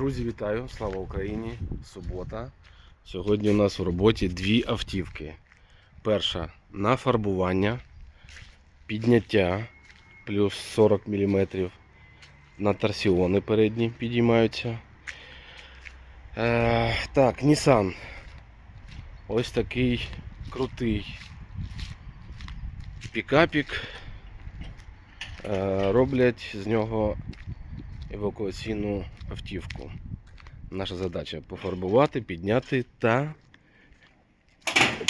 Друзі, вітаю! Слава Україні! Субота. Сьогодні у нас в роботі дві автівки. Перша на фарбування, підняття плюс 40 мм. На торсіони передні підіймаються. Е, так, Nissan. Ось такий крутий пікапік. Е, роблять з нього евакуаційну автівку. Наша задача пофарбувати, підняти та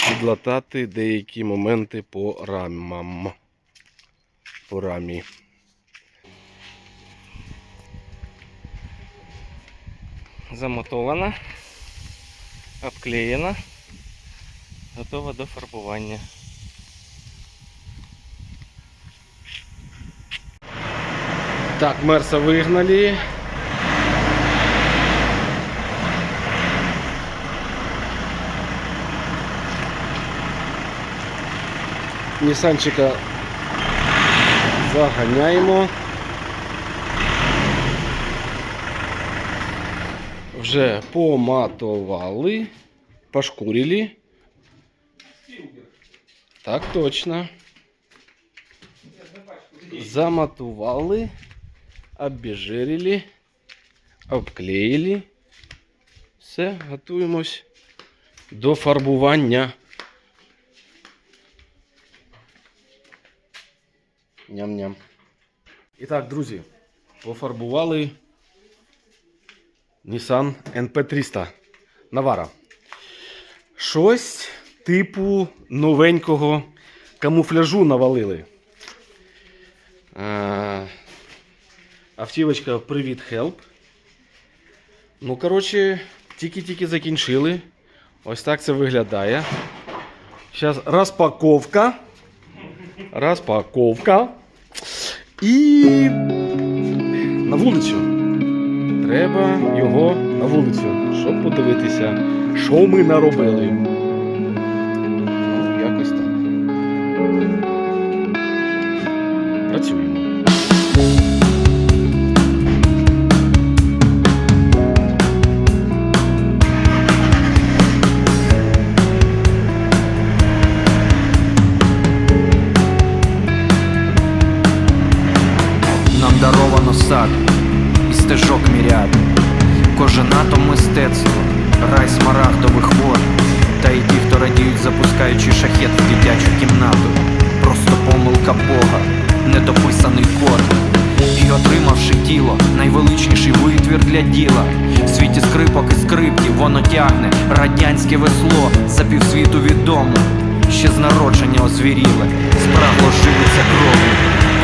підлатати деякі моменти по рамам. По рамі. замотована, обклеєна, готова до фарбування. Так, Мерса вигнали. Нісанчика заганяємо. Вже поматували, пошкурили. Так точно. Заматували, обезжирили, обклеїли. Все, готуємось до фарбування. Ням-ням. І так, друзі, пофарбували Nissan NP300 Navara. Щось типу новенького камуфляжу навалили. Е, Автівочка Привіт Help. Ну, коротше, тільки-тільки закінчили. Ось так це виглядає. Зараз розпаковка. Розпаковка. І на вулицю. Треба його на вулицю, щоб подивитися, що ми наробили. Нам сад і стежок міряд. Кожен атом мистецтво, рай смарагдових вод. Та й ті, хто радіють, запускаючи шахет в дитячу кімнату. Просто помилка Бога, недописаний код. І отримавши тіло, найвеличніший витвір для діла. В світі скрипок і скриптів воно тягне радянське весло за півсвіту відомо. Ще з народження озвіріле, спрагло живиться кров'ю,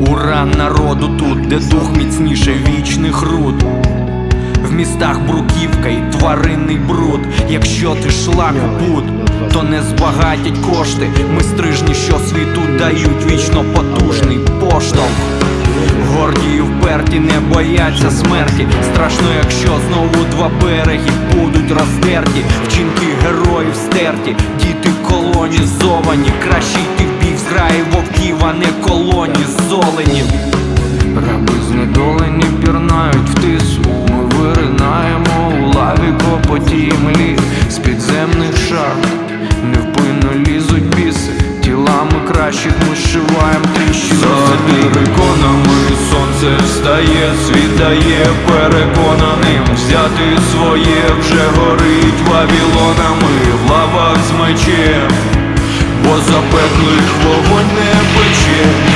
Ура народу тут, де дух міцніше вічних руд. В містах бруківка і тваринний бруд. Якщо ти шлак буд, то не збагатять кошти. Ми стрижні, що світу дають вічно потужний поштовх. Горді і вперті не бояться смерті. Страшно, якщо знову два береги будуть роздерті. Вчинки героїв стерті, діти колонізовані. Краще йти в бій в зграї вовків, а не колоні золенів. Раби знедолені пірнають в тису. Ми виринаємо у лаві копоті млі з підземних шахт. Невпинно лізуть біси, тілами кращих ми зшиваєм тріщини. за териконами сонце встає, світ дає переконаним Взяти своє вже горить вавілонами в лавах з мечем Бо запеклих вогонь не пече